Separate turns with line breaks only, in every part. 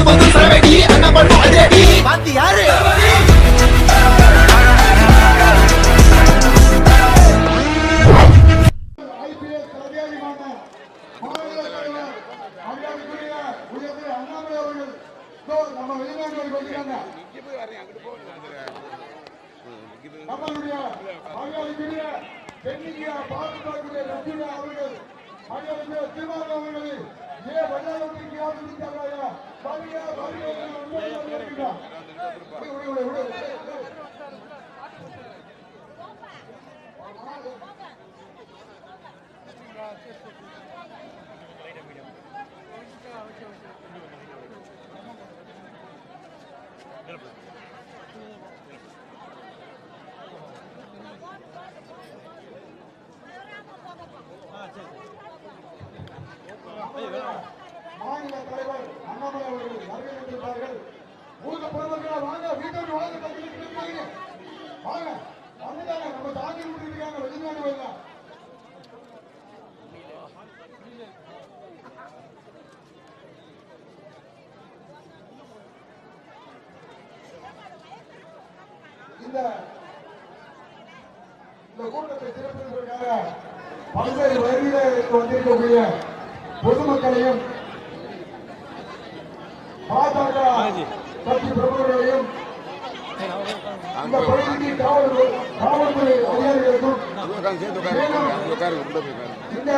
பொது பொது சரவெடி அண்ணன் பண்ணும் அதிரடி
பாத்தி யாரு?
அவர்கள் நம்மளுடைய மரியாதைக்குரிய தென்னிந்தியா பாதுகாப்புடைய ரஜினி அவர்கள் மரியாதைக்குரிய திருமாவளவன் அவர்கள் ஏ வல்லாளத்திற்கு யாரும் இருந்தாங்க பாவியா வருக என உண்மையாக வருகிறார். விடு, விடு, விடு, விடு. மாநில தலைவர் அண்ணாமலை அவர்கள் வருகை தந்திருப்பார்கள் ஊர்ல பொதுமக்களா வாங்க வீட்டோடு வாங்க வாங்க வந்துட்டாங்க நம்ம தாண்டி விட்டுருக்காங்க வெளிநாடு வரல இந்த இந்த கூட்டத்தை சிறப்பிப்பதற்காக பல்வேறு வழியில் வந்திருக்கக்கூடிய பொதுமக்களையும் பாஜக கட்சி பிரமுகர்களையும் இந்த பகுதிக்கு காவல் காவல்துறை அதிகாரிகளுக்கும் இந்த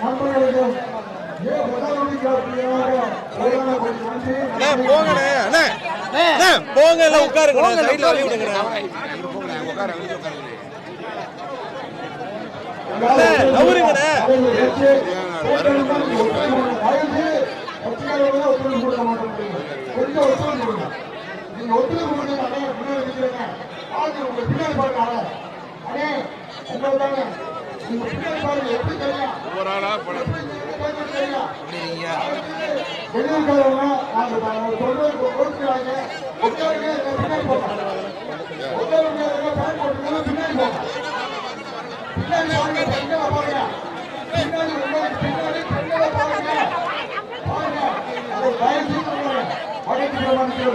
நண்பர்களுக்கும்
போங்க உட்காருங்க.
நீங்க ஒத்துழைப்பு கொடுங்க அண்ணே முன்னாடி ஆளுங்க உங்க பின்னாடி பாருங்க அண்ணே அண்ணே உங்களை தாங்க நீங்க பின்னாடி பாருங்க எப்படி தெரியும்?
ஒரு ஆளா படம்
எப்படி தெரியும்? வெளியூர்காரங்க நாங்க சொல்றது கொடுக்குறாங்க உட்காருங்க பின்னாடி போங்க உட்காருங்க பேன் போட்டுருங்க பின்னாடி போங்க பின்னாடி வாங்க பெண்களை பாருங்க. பின்னாடி உங்களுக்கு பின்னாடி பெண்களை பாருங்க. பாருங்க அதை தயவு செய்து பாருங்க வடக்கு பிரமாணத்தில்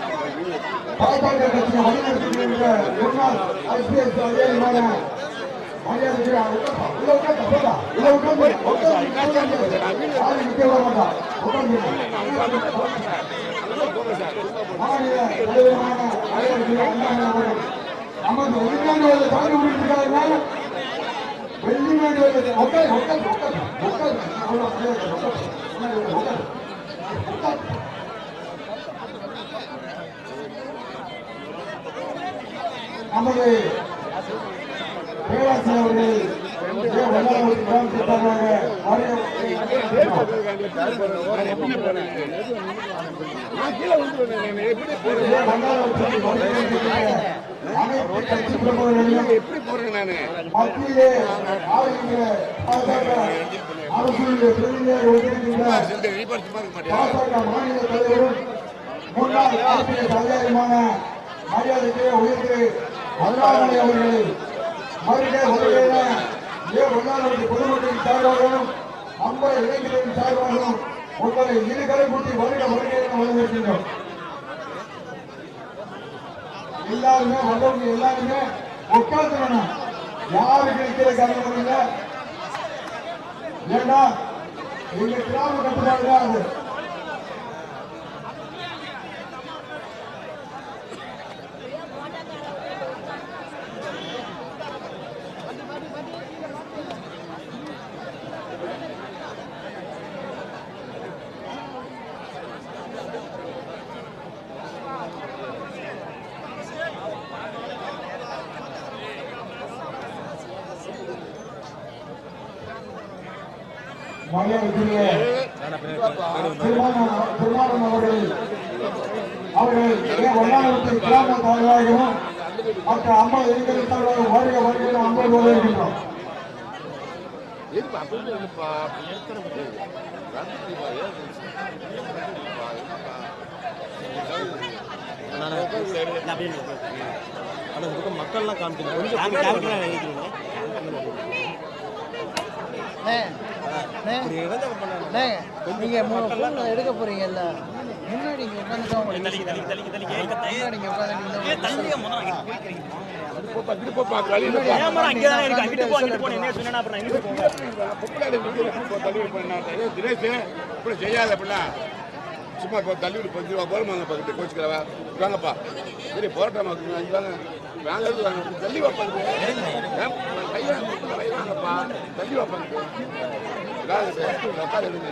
பாஜக கட்சியை வழிநடத்துகின்ற முன்னாள் ஐபிஎஸ் அதிகாரியான மரியாதைக்கு உள்ள உட்காந்து போதா உள்ள உட்காந்து உட்காந்து ஆளு நிக்க விட மாட்டான் உட்காந்து மாநில தலைவரான மரியாதைக்குரிய அண்ணாமலை அவர்கள் நமது வெளிநாடு தாண்டி விட்டுருக்காருன்னா வெளிநாடு உட்காந்து உட்காந்து உட்காந்து உட்காந்து அவ்வளோ மரியாதை உட்காந்து உட்காந்து உட்காந்து நமது பேராசிரியர் அவர்கள்
எப்படி போறேன் நானு
மத்தியிலே அரசுடைய பிரதிநிதியாக ஒன்றிருக்கின்ற மாநில தலைவரும் முன்னாள் ஐபிஎஸ் அதிகாரியுமான உயர்திரு அண்ணாமலை அவர்களை மறுக வருகையில ஏ ஒன்னாவது பொதுமக்களின் சார்பாகவும் அம்பல இளைஞர்களின் சார்பாகவும் உங்களை இருகரை கூட்டி வருக வருகையை வரவேற்கின்றோம். எல்லாருமே வந்தவங்க எல்லாருமே உட்காந்துக்கணும் யாருக்கு இருக்கிற காரணம் இல்லை ஏன்னா எங்க கிராம கட்டுப்பாடு தான் அது. மரியாதைக்குரிய திருமாவளவன் அவர்கள். அவர்கள் வல்லாளத்தை கிராம தலைவராகவும் மற்ற ஐம்பது இருக்கிற வருக வருகிற ஐம்பது ரூபாய் இருக்கின்றோம்.
மக்கள்லாம் காமிக்கணும் கொஞ்சம்
நீங்க எடுக்க போறீங்கல்ல. முன்னாடி இங்க உட்காந்துட்டா
செய்யாத அப்படின்னா சும்மா இப்போ தள்ளி பக்கத்து கோச்சுக்கிறவா? வாங்கப்பா. சரி போராட்டமா அஞ்சு வாங்க. வாங்கிறது வாங்க தள்ளி வைப்பாங்க கையா வாங்கப்பா தள்ளி வைப்பாங்க உட்காந்து எடுங்க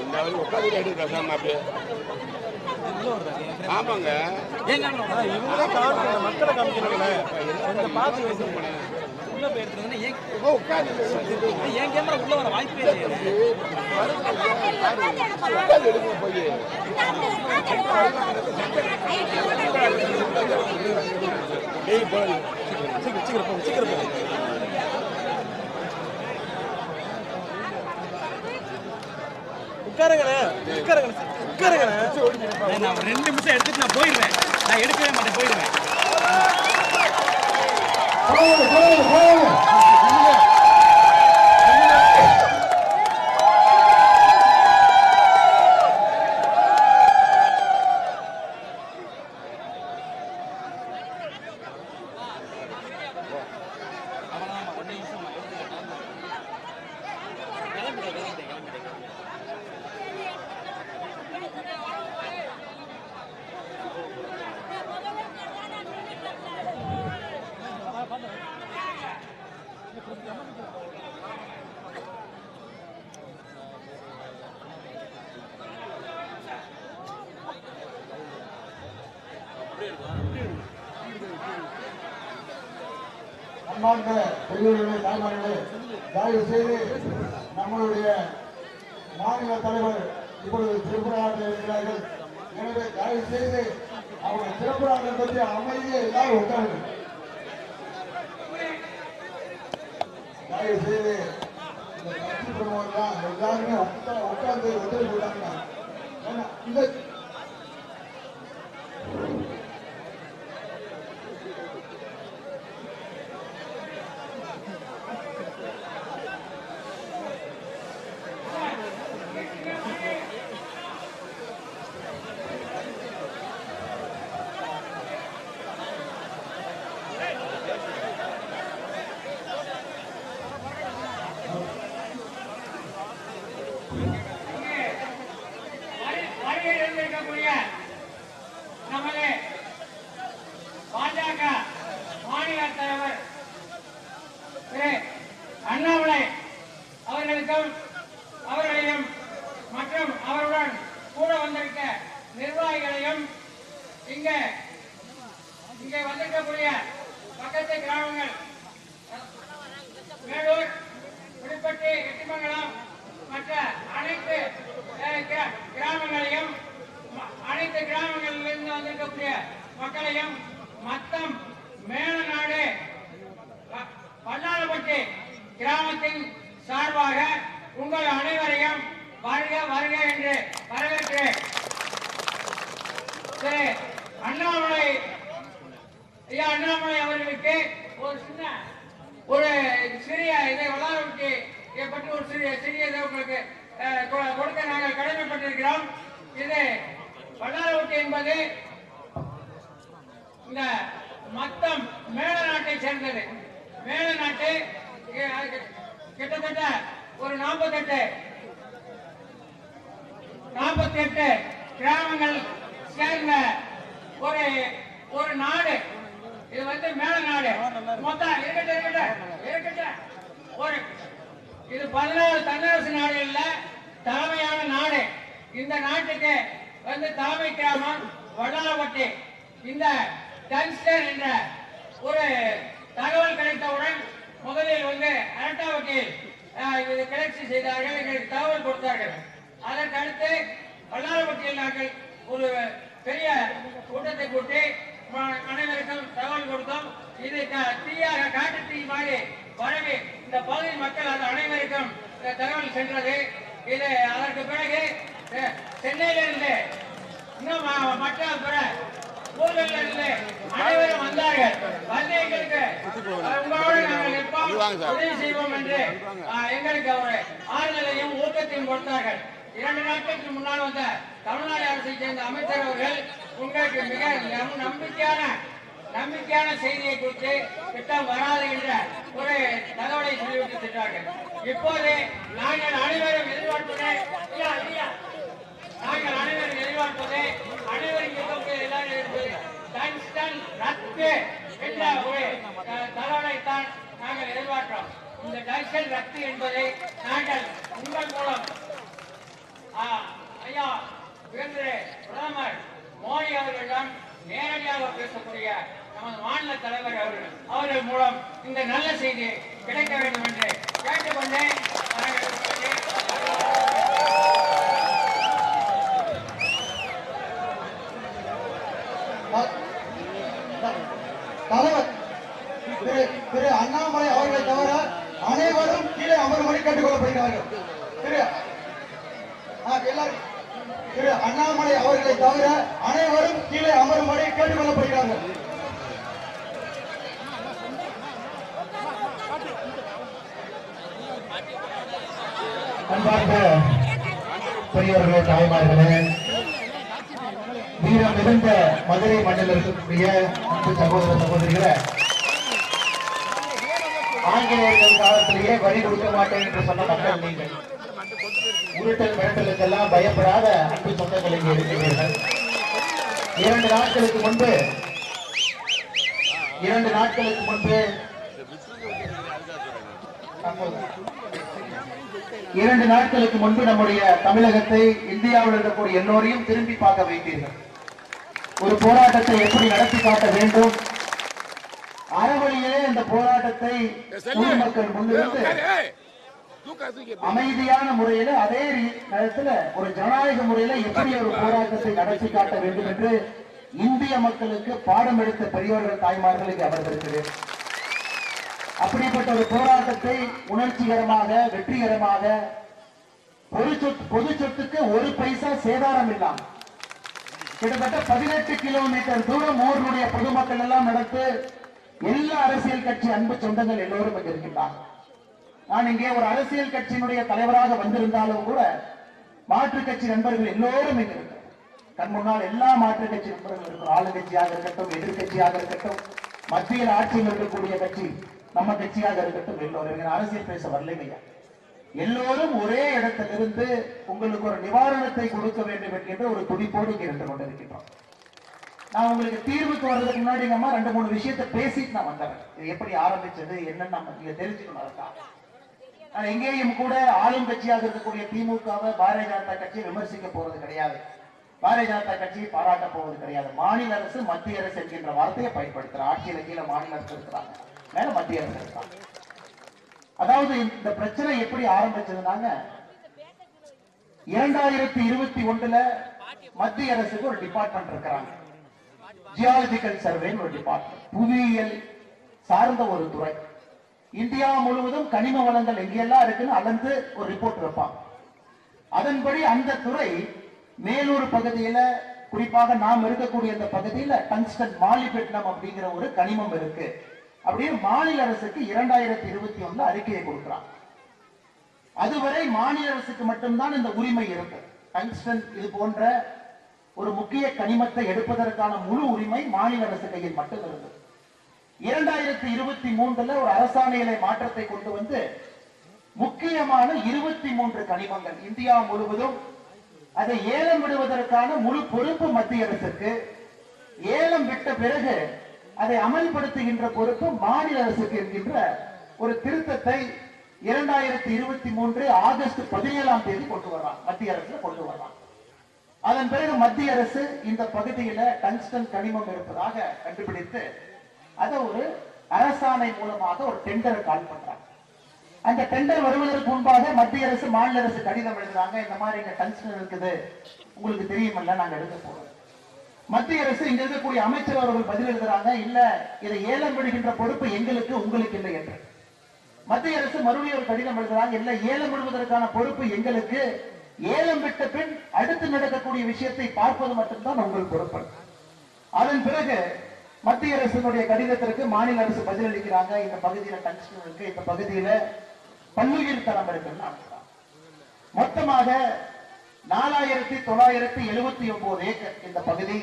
இந்த வழி உட்காந்து எடுக்கிறா சார் அப்படியே ஆமாங்க
ஆ, இவங்களே காமிக்கணும் மக்களை காமிக்கணுங்களே கொஞ்சம் பார்த்து பேசுங்க
இப்போ உட்காந்து உட்காந்து எடுங்க போய் டேய் போய்
சீக்கிரம் சீக்கிரம் போங்க சீக்கிரம் போங்க உட்காருங்கண்ணே உட்காருங்கண்ணே உட்காருங்கண்ணே
நான் ரெண்டு நிமிஷம் எடுத்துட்டு நான் போயிடுவேன் நான் எடுக்கவே மாட்டேன் போயிடுவேன்
போங்க, போங்க, போங்க. அன்பார்ந்த பெரியவர்களே தாய்மார்களே தயவு செய்து நம்மளுடைய மாநில தலைவர் இப்பொழுது திருப்பூராட்டில் இருக்கிறார்கள். எனவே தயவு செய்து அவங்க திருப்பூராட்டை பற்றி அமைதியை எல்லாரும் உட்காருங்க தயவு செய்து இந்த கட்சி பிரமுகர்கள் எல்லாருமே உட்கா உட்கார்ந்து ஒத்துழைப்பு விடாங்க இந்த
வருகையில் இருந்திருக்கக்கூடிய நமது பாஜக மாநில தலைவர் திரு அண்ணாமலை அவர்களுக்கும் அவர்களையும் மற்றும் அவருடன் கூட வந்திருக்க நிர்வாகிகளையும் இங்க இங்கே வந்திருக்கக்கூடிய பக்கத்து கிராமங்கள் மேலூர் புதுப்பட்டி எட்டிமங்கலம் மற்ற அனைத்து அஹ், கிரா- கிராமங்களையும் ம- அனைத்து கிராமங்களிலிருந்து வந்திருக்கக்கூடிய மக்களையும் மத்தம் மேலநாடு ப- பல்லாரப்பட்டி கிராமத்தின் சார்பாக உங்கள் அனைவரையும் வருக வருக என்று வரவேற்கிறேன் திரு அண்ணாமலை ஐயா அண்ணாமலை அவர்களுக்கு ஒரு சின்ன ஒரு சிறிய இதை வளாகத்தை பற்றி ஒரு சிறிய சிறிய இதை உங்களுக்கு கொ- கொடுக்க நாங்கள் கடமைப்பட்டிருக்கிறோம். இது வல்லாரவட்டி என்பது இந்த மத்தம் மேல நாட்டை சேர்ந்தது. மேல நாட்டு கிட்டத்தட்ட ஒரு நாற்பத்தெட்டு நாற்பத்தி எட்டு கிராமங்கள் சேர்ந்த ஒரு ஒரு நாடு. இது வந்து மேல நாடு. மொத்தம் இருக்கட்டும் இருக்கட்டும் இருக்கட்டும். ஒரு இது பதினாறு தன்னரசு நாடுகள்ல தலைமையான நாடு. இந்த நாட்டுக்கு வந்து தலைமை கிராமம் வடாலப்பட்டி. இந்த டன்ஸ்டர் என்ற ஒரு தகவல் கிடைத்தவுடன் முதலில் வந்து அரட்டாவட்டியில் அஹ், கிளர்ச்சி செய்தார்கள் எங்களுக்கு தகவல் கொடுத்தார்கள். அதற்கு அடுத்து வல்லாரப்பட்டியில் நாங்கள் ஒரு பெரிய கூட்டத்தை கூட்டி அனைவருக்கும் தகவல் கொடுத்தோம். இது தீயாக காட்டு தீ மாதிரி பரவி இந்த பகுதி மக்கள் அது அனைவருக்கும் இந்த தகவல் சென்றது. இது அதற்கு பிறகு சென்னையிலிருந்து இன்னும் மற்ற பிற அனைவரும் வந்தார்கள் வந்து எங்களுக்கு உங்களோடு நாங்கள் நிற்போம்
வாங்க சார்.
உதவி செய்வோம் என்று அஹ், எங்களுக்கு ஒரு ஆறுதலையும் ஊக்கத்தையும் கொடுத்தார்கள் இரண்டு நாட்களுக்கு முன்னால் வந்த தமிழ்நாடு அரசை சேர்ந்த அமைச்சர் அவர்கள் உங்களுக்கு மிக நம்- நம்பிக்கையான நம்பிக்கையான செய்தியை குறித்து திட்டம் வராது என்ற ஒரு தகவலை சொல்லிவிட்டு சென்றார்கள் இப்போது நாங்கள் அனைவரும் எதிர்பார்ப்பது. நாங்கள் அனைவரும் எதிர்பார்ப்பது அனைவரும் இருக்கக்கூடிய டங்ஸ்டன் ரத்து. என்ற ஒரு தகவலைத்தான் நாங்கள் எதிர்பார்க்கிறோம். இந்த டங்ஸ்டன் ரத்து என்பதை நாங்கள் உங்கள் மூலம் ஆ, ஐயா உயர்ந்த பிரதமர் மோடி அவர்களிடம் நேரடியாக பேசக்கூடிய நமது மாநில தலைவர் அவர்கள் அவர்கள் மூலம் இந்த நல்ல செய்தி கிடைக்க வேண்டும் என்று கேட்டுக்கொண்டேன் நாங்கள்
தலைவர் திரு திரு அண்ணாமலை அவர்களை தவிர அனைவரும் கீழே அமரும்படி கேட்டுக் கொள்ளப்படுகிறார்கள் திரு ஆ, எல்லாரும் திரு அண்ணாமலை அவர்களை தவிர அனைவரும் கீழே அமரும்படி கேட்டுக் கொள்ளப்படுகிறார்கள்.
அன்பார்ந்த பெரியவர்களே தாய்மார்களே வீரம் மிகுந்த மதுரை மண்ணில் இருக்கக்கூடிய அன்பு சகோதர சகோதரிகளை ஆங்கிலேயர்கள் காலத்திலேயே வரி கொடுக்க மாட்டேன் என்று சொன்ன மக்கள் நீங்கள். உருட்டல் மிரட்டலுக்கெல்லாம் பயப்படாத அன்பு சொந்தங்கள் இங்கே இருக்கிறீர்கள் இரண்டு நாட்களுக்கு முன்பு இரண்டு நாட்களுக்கு முன்பு இரண்டு நாட்களுக்கு முன்பு நம்முடைய தமிழகத்தை இந்தியாவில் இருக்கக்கூடிய எல்லோரையும் திரும்பி பார்க்க வைத்தீர்கள். ஒரு போராட்டத்தை எப்படி நடத்தி காட்ட வேண்டும்? அறவழியிலே இந்த போராட்டத்தை பொதுமக்கள் முன்னிருந்து அமைதியான முறையில அதே நேரத்தில் ஒரு ஜனநாயக முறையில எப்படி ஒரு போராட்டத்தை நடத்தி காட்ட வேண்டும் என்று இந்திய மக்களுக்கு பாடம் எடுத்த பெரியவர்கள் தாய்மார்களுக்கு அமர்ந்திருக்கிறேன் அப்படிப்பட்ட ஒரு போராட்டத்தை உணர்ச்சிகரமாக வெற்றிகரமாக பொது சொத்து பொது சொத்துக்கு ஒரு பைசா சேதாரம் இல்லாம கிட்டத்தட்ட பதினெட்டு கிலோமீட்டர் தூரம் ஊருடைய பொதுமக்கள் எல்லாம் நடத்து எல்லா அரசியல் கட்சி அன்பு சொந்தங்கள் எல்லோரும் இங்க நான் இங்கே ஒரு அரசியல் கட்சியினுடைய தலைவராக வந்திருந்தாலும் கூட மாற்றுக் கட்சி நண்பர்கள் எல்லோரும் இங்க இருக்கிறோம் கண் முன்னால் எல்லா மாற்றுக் கட்சி நண்பர்கள் இருக்கிறோம் ஆளுங்கட்சியாக இருக்கட்டும் எதிர்கட்சியாக இருக்கட்டும் மத்தியில் ஆட்சியில் இருக்கக்கூடிய கட்சி நம்ம கட்சியாக இருக்கட்டும் எல்லோரும் அரசியல் பேச வரலைங்கய்யா எல்லோரும் ஒரே இடத்திலிருந்து உங்களுக்கு ஒரு நிவாரணத்தை கொடுக்க வேண்டும் என்கின்ற ஒரு துடிப்போடு இங்கே இருந்து கொண்டிருக்கின்றோம். நான் உங்களுக்கு தீர்வுக்கு வர்றதுக்கு முன்னாடி அம்மா ரெண்டு மூணு விஷயத்தை பேசிட்டு நான் வந்தேன் இது எப்படி ஆரம்பிச்சது? என்னன்னு நம்ம நீங்க தெரிஞ்சுக்கணும் அதுக்காக. எங்கேயும் கூட ஆளும் கட்சியாக இருக்கக்கூடிய திமுகவை பாரதிய ஜனதா கட்சியை விமர்சிக்க போறது கிடையாது. பாரதிய ஜனதா கட்சியை பாராட்ட போவது கிடையாது. மாநில அரசு மத்திய அரசு என்கின்ற வார்த்தையை பயன்படுத்துற ஆட்சியில கீழே மாநில அரசு இருக்கிறாங்க மேல மத்திய அரசு இருக்கிறாங்க அதாவது இந்த பிரச்சனை எப்படி ஆரம்பிச்சதுனாங்க இரண்டாயிரத்தி இருபத்தி ஒண்ணுல மத்திய அரசுக்கு ஒரு டிபார்ட்மெண்ட் இருக்கிறாங்க. ஜியாலஜிக்கல் சர்வேன்னு ஒரு டிபார்ட்மெண்ட் புவியியல் சார்ந்த ஒரு துறை. இந்தியா முழுவதும் கனிம வளங்கள் எங்கெல்லாம் இருக்குன்னு அளந்து ஒரு ரிப்போர்ட் வைப்பான். அதன்படி அந்த துறை மேலூர் பகுதியில குறிப்பாக நாம் இருக்கக்கூடிய அந்த பகுதியில டங்ஸ்டன் மாலிபெட்னம் அப்படிங்கிற ஒரு கனிமம் இருக்கு. அப்படின்னு மாநில அரசுக்கு இரண்டாயிரத்தி இருபத்தி ஒண்ணுல அறிக்கையை கொடுக்கிறான். அதுவரை மாநில அரசுக்கு மட்டும்தான் இந்த உரிமை இருக்கு. டங்ஸ்டன் இது போன்ற ஒரு முக்கிய கனிமத்தை எடுப்பதற்கான முழு உரிமை மாநில அரசு கையில் மட்டும் இருந்தது இரண்டாயிரத்தி இருபத்தி மூன்றுல ஒரு அரசாணையில மாற்றத்தை கொண்டு வந்து முக்கியமான இருபத்தி மூன்று கனிமங்கள் இந்தியா முழுவதும் அதை ஏலம் விடுவதற்கான முழு பொறுப்பு மத்திய அரசுக்கு ஏலம் விட்ட பிறகு அதை அமல்படுத்துகின்ற பொறுப்பு மாநில அரசுக்கு என்கின்ற ஒரு திருத்தத்தை இரண்டாயிரத்தி இருபத்தி மூன்று ஆகஸ்ட் பதினேழாம் தேதி கொண்டு வரலாம் மத்திய அரசு கொண்டு வரலாம் அதன் பிறகு மத்திய அரசு இந்த பகுதியில டங்ஸ்டன் கனிமம் இருப்பதாக கண்டுபிடித்து அதை ஒரு அரசாணை மூலமாக ஒரு டெண்டர் கால் பண்றாங்க. அந்த டெண்டர் வருவதற்கு முன்பாக மத்திய அரசு மாநில அரசு கடிதம் எழுதுறாங்க. இந்த மாதிரி இங்க டங்ஸ்டன் இருக்குது. உங்களுக்கு தெரியுமல்ல நாங்க எடுக்க போறோம். மத்திய அரசு இங்க இருக்கக்கூடிய அமைச்சர் அவர்கள் பதில் எழுதுறாங்க. இல்ல இதை ஏலம் விடுகின்ற பொறுப்பு எங்களுக்கு உங்களுக்கு இல்லை என்று. மத்திய அரசு மறுபடியும் ஒரு கடிதம் எழுதுறாங்க. இல்ல ஏலம் விடுவதற்கான பொறுப்பு எங்களுக்கு. ஏலம் விட்ட பின் அடுத்து நடக்கக்கூடிய விஷயத்தை பார்ப்பது மட்டும்தான் உங்கள் பொறுப்பு. அதன் பிறகு மத்திய அரசினுடைய கடிதத்திற்கு மாநில அரசு பதிலளிக்கிறாங்க இந்த பகுதியில டங்ஸ்டன் இருக்கு. இந்த பகுதியில பல்லுயிர் தரம் இருக்குன்னு அனுப்புறாங்க மொத்தமாக நாலாயிரத்தி தொள்ளாயிரத்தி எழுபத்தி ஒன்பது ஏக்கர் இந்த பகுதி.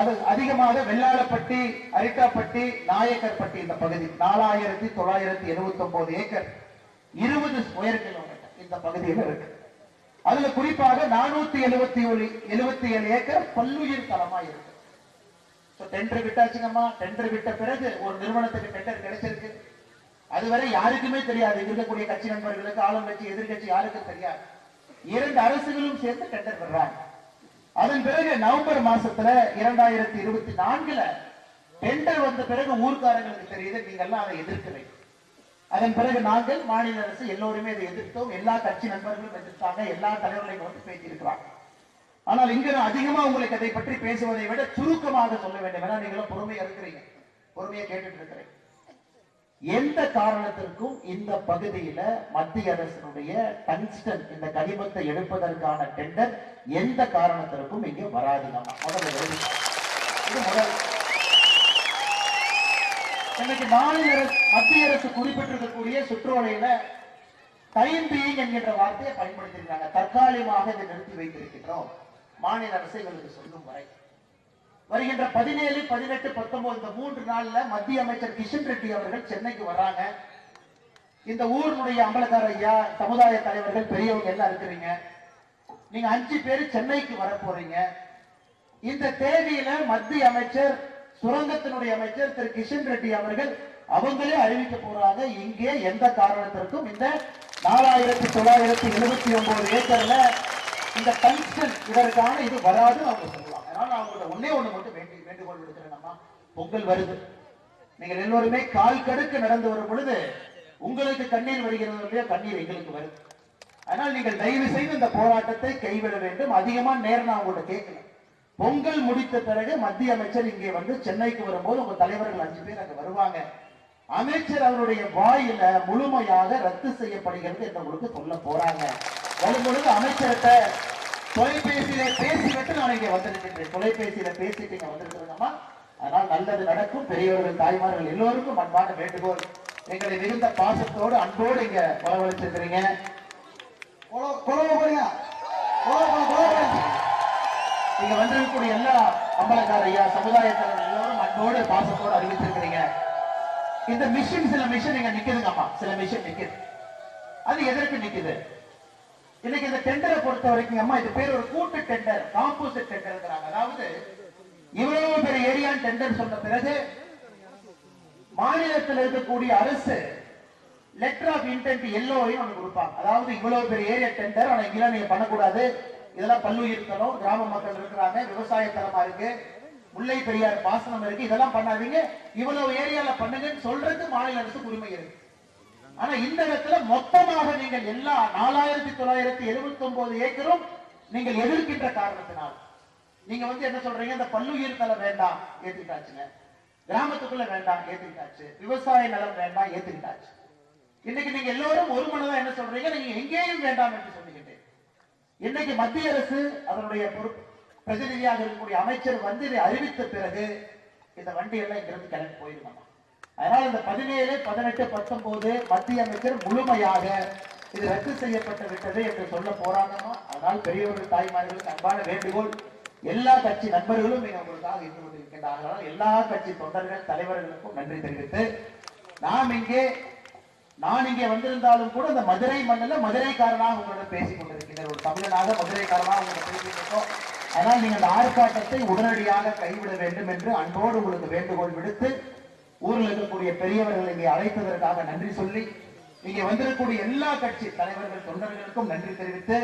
அது அதிகமாக வெள்ளாளப்பட்டி அரிட்டாப்பட்டி நாயக்கர்பட்டி இந்த பகுதி. நாலாயிரத்தி தொள்ளாயிரத்தி எழுபத்தி ஒன்பது ஏக்கர் இருபது ஸ்கொயர் கிலோமீட்டர் இந்த பகுதியில் இருக்கு. அதுல குறிப்பாக நானூத்தி எழுபத்தி ஏழு எழுபத்தி ஏழு ஏக்கர் பல்லுயிர் தலமா இருக்கு. டெண்டர் விட்டாச்சுங்கம்மா டெண்டர் விட்ட பிறகு ஒரு நிறுவனத்துக்கு டெண்டர் கிடைச்சிருக்கு. அதுவரை யாருக்குமே தெரியாது. இருக்கக்கூடிய கட்சி நண்பர்களுக்கு ஆளுங்கட்சி எதிர்கட்சி யாருக்கும் தெரியாது. இரண்டு அரசுகளும் சேர்ந்து டெண்டர் விடுறாங்க. அதன் பிறகு நவம்பர் மாசத்துல இரண்டாயிரத்தி இருபத்தி நான்குல டெண்டர் வந்த பிறகு ஊர்க்காரங்களுக்கு தெரியுது நீங்க எல்லாம் அதை எதிர்க்கிறீங்க. அதன் பிறகு நாங்கள் மாநில அரசு எல்லோருமே அதை எதிர்த்தோம். எல்லா கட்சி நண்பர்களும் எதிர்த்தாங்க. எல்லா தலைவர்களையும் வந்து பேசியிருக்கிறாங்க. ஆனால் இங்க நான் அதிகமா உங்களுக்கு அதை பற்றி பேசுவதை விட சுருக்கமாக சொல்ல வேண்டும். ஏன்னா நீங்களும் பொறுமையா இருக்கிறீங்க. பொறுமையா கேட்டுட்டு இருக்கிறீங்க எந்த காரணத்திற்கும் இந்த பகுதியில மத்திய அரசினுடைய டங்ஸ்டன் இந்த கனிமத்தை எடுப்பதற்கான டெண்டர் எந்த காரணத்திற்கும் இங்க வராது. நம்ம முதல்ல இது முதல். இன்னைக்கு மாநில அரசு மத்திய அரசு குறிப்பிட்டிருக்கக்கூடிய சுற்றுவலையில டைம் பீயிங் என்கின்ற வார்த்தையை பயன்படுத்தியிருக்காங்க. தற்காலிகமாக இதை நிறுத்தி வைத்திருக்கின்றோம். மாநில அரசு எங்களுக்கு சொல்லும் வரை. வருகின்ற பதினேழு பதினெட்டு பத்தொன்பது இந்த மூன்று நாள்ல மத்திய அமைச்சர் கிஷன் ரெட்டி அவர்கள் சென்னைக்கு வர்றாங்க இந்த ஊருடைய அம்பலக்கார ஐயா சமுதாய தலைவர்கள் பெரியவங்க எல்லாம் இருக்கிறீங்க. நீங்க அஞ்சு பேர் சென்னைக்கு வர போறீங்க. இந்த தேதியில மத்திய அமைச்சர் சுரங்கத்தினுடைய அமைச்சர் திரு கிஷன் ரெட்டி அவர்கள் அவங்களே அறிவிக்க போறாங்க. இங்கே எந்த காரணத்திற்கும் இந்த நாலாயிரத்தி தொள்ளாயிரத்தி எழுபத்தி ஒன்பது ஏக்கர்ல இந்த டங்ஸ்டன் இதற்கான இது வராது அவங்க சொல்லுவாங்க. அதனால அவங்களோட ஒன்னே ஒண்ணு மட்டும் வேண்டி வேண்டுகோள் விடுக்கிறேன் பொங்கல் வருது. நீங்கள் எல்லோருமே கால் கடுக்க நடந்து வரும் பொழுது உங்களுக்கு கண்ணீர் வருகிறது இல்லையா கண்ணீர் எங்களுக்கு வருது. அதனால் நீங்கள் தயவு செய்து இந்த போராட்டத்தை கைவிட வேண்டும். அதிகமா நேரம் நான் உங்கள்ட்ட கேட்கல. பொங்கல் முடித்த பிறகு மத்திய அமைச்சர் இங்கே வந்து சென்னைக்கு வரும்போது உங்க தலைவர்கள் அஞ்சு பேர் அங்க வருவாங்க. அமைச்சர் அவருடைய வாயில முழுமையாக ரத்து செய்யப்படுகிறது என்று உங்களுக்கு சொல்ல போறாங்க. வரும்பொழுது அமைச்சர்கிட்ட தொலைபேசியில பேசிவிட்டு நான் இங்கே வந்திருக்கின்றேன். தொலைபேசியில பேசிட்டு இங்க வந்திருக்கிறோம்மா அதனால் நல்லது நடக்கும். பெரியவர்கள் தாய்மார்கள் எல்லோருக்கும் அன்பான வேண்டுகோள். எங்களை மிகுந்த பாசத்தோடு அன்போடு இங்க வரவழைச்சிருக்கிறீங்க. நீங்க வந்திருக்கக்கூடிய எல்லா அம்பலக்கார ஐயா சமுதாயத்தினர் எல்லோரும் அன்போடு பாசத்தோடு அறிவிச்சிருக்கிறீங்க இந்த மிஷின் சில மிஷின் இங்க நிக்குதுங்கம்மா சில மிஷின் நிக்குது அது எதற்கு நிக்குது இன்னைக்கு இந்த டெண்டரை பொறுத்த வரைக்கும் அம்மா இது பேர் ஒரு கூட்டு டெண்டர் காம்போசிட் டெண்டர்ங்கிறாங்க அதாவது இவ்வளவு பெரிய ஏரியா டெண்டர் சொன்ன பிறகு மாநிலத்தில் இருக்கக்கூடிய அரசு லெட்டர் ஆஃப் இன்டென்ட் எல்லோரையும் அவங்க கொடுப்பாங்க. அதாவது இவ்வளவு பெரிய ஏரியா டெண்டர் ஆனா இங்கெல்லாம் நீங்க பண்ணக்கூடாது. இதெல்லாம் பல்லுயிர் கிராம மக்கள் இருக்கிறாங்க விவசாய தரமா இருக்கு முல்லை பெரியார் பாசனம் இருக்கு. இதெல்லாம் பண்ணாதீங்க. இவ்வளவு ஏரியால பண்ணுங்கன்னு சொல்றது மாநில அரசுக்கு உரிமை இருக்கு. ஆனா இந்த இடத்துல மொத்தமாக நீங்கள் எல்லா நாலாயிரத்தி தொள்ளாயிரத்தி எழுபத்தி ஒன்பது ஏக்கரும் நீங்கள் எதிர்க்கின்ற காரணத்தினால். நீங்க வந்து என்ன சொல்றீங்க? இந்த பல்லுயிர் தலை வேண்டாம் ஏத்துக்கிட்டாச்சுங்க. கிராமத்துக்குள்ள வேண்டாம் ஏத்துக்கிட்டாச்சு. விவசாய நிலம் வேண்டாம் ஏத்துக்கிட்டாச்சு. இன்னைக்கு நீங்க எல்லோரும் ஒரு மனதா என்ன சொல்றீங்க? நீங்க எங்கேயும் வேண்டாம் என்று சொல்லுகின்றேன் இன்னைக்கு மத்திய அரசு அதனுடைய பொறுப்பு பிரதிநிதியாக இருக்கக்கூடிய அமைச்சர் வந்து இதை அறிவித்த பிறகு இந்த வண்டி எல்லாம் இங்கிருந்து கிளம்பி போயிருக்காங்க அதனால் இந்த பதினேழு பதினெட்டு பத்தொன்பது மத்திய அமைச்சர் முழுமையாக இது ரத்து செய்யப்பட்டு விட்டது என்று சொல்ல போறாங்கம்மா. அதனால் பெரியவர்கள் தாய்மார்களுக்கு அன்பான வேண்டுகோள் எல்லா கட்சி நண்பர்களும் இங்கே உங்களுக்காக இருந்து கொண்டிருக்கின்றார்கள். எல்லா கட்சி தொண்டர்கள் தலைவர்களுக்கும் நன்றி தெரிவித்து நாம் இங்கே நான் இங்கே வந்திருந்தாலும் கூட இந்த மதுரை மண்ணில் மதுரைக்காரனாக உங்களிடம் பேசிக் கொண்டிருக்கின்ற ஒரு தமிழனாக மதுரைக்காரனாக உங்களை பேசிட்டு அதனால் நீங்கள் அந்த ஆர்ப்பாட்டத்தை உடனடியாக கைவிட வேண்டும் என்று அன்போடு உங்களுக்கு வேண்டுகோள் விடுத்து ஊரில் இருக்கக்கூடிய பெரியவர்கள் இங்கே அழைத்ததற்காக நன்றி சொல்லி இங்கே வந்திருக்கக்கூடிய எல்லா கட்சி தலைவர்கள் தொண்டர்களுக்கும் நன்றி தெரிவித்து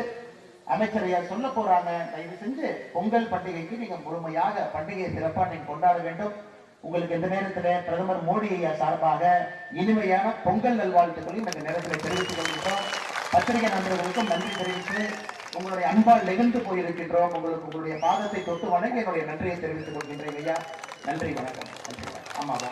அமைச்சரையார் சொல்ல போறாங்க தயவு செஞ்சு பொங்கல் பண்டிகைக்கு நீங்க முழுமையாக பண்டிகையை சிறப்பா நீங்க கொண்டாட வேண்டும். உங்களுக்கு இந்த நேரத்தில் பிரதமர் மோடி ஐயா சார்பாக இனிமையான பொங்கல் நல்வாழ்த்துக்களையும் இந்த நேரத்தில் தெரிவித்துக் கொள்கின்றோம். பத்திரிகை நண்பர்களுக்கும் நன்றி தெரிவித்து உங்களுடைய அன்பால் நெகிழ்ந்து போயிருக்கின்றோம். உங்களுக்கு உங்களுடைய பாதத்தை தொட்டு வணங்கி என்னுடைய நன்றியை தெரிவித்துக் கொள்கின்றேன் ஐயா. நன்றி வணக்கம். நன்றி வணக்கம். ஆமாவா